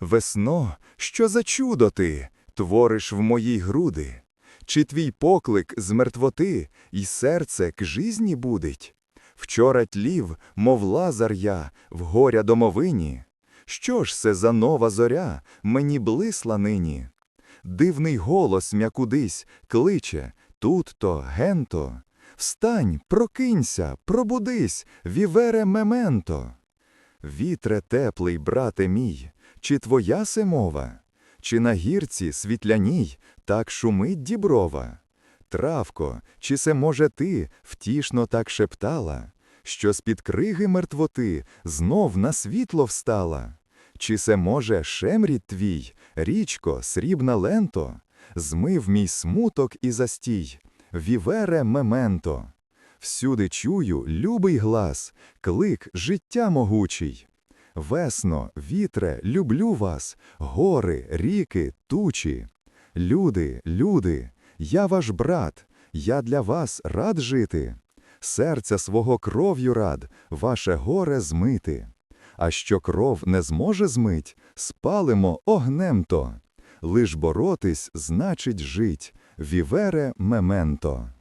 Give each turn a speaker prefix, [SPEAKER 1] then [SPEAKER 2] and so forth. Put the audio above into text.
[SPEAKER 1] Весно, що за чудо ти твориш в моїй груди? Чи твій поклик з мертвоти і серце к жизні будить? Вчора тлів, мов лазар я, в горя домовині. Що ж це за нова зоря мені блисла нині? Дивний голос м'якудись кличе тут-то, генто. Встань, прокинься, пробудись, вівере мементо. Вітре теплий, брате мій, чи твоя се мова? Чи на гірці світляній так шумить діброва? Травко, чи се, може, ти втішно так шептала, що з-під криги мертвоти знов на світло встала? Чи се, може, шемрід твій, річко, срібна ленто, змив мій смуток і застій, вівере мементо? Всюди чую любий глас, клик життя могучий. Весно, вітре, люблю вас, гори, ріки, тучі. Люди, люди, я ваш брат, я для вас рад жити. Серця свого кров'ю рад, ваше горе змити. А що кров не зможе змить, спалимо огнем то. Лиш боротись значить жить, вівере мементо.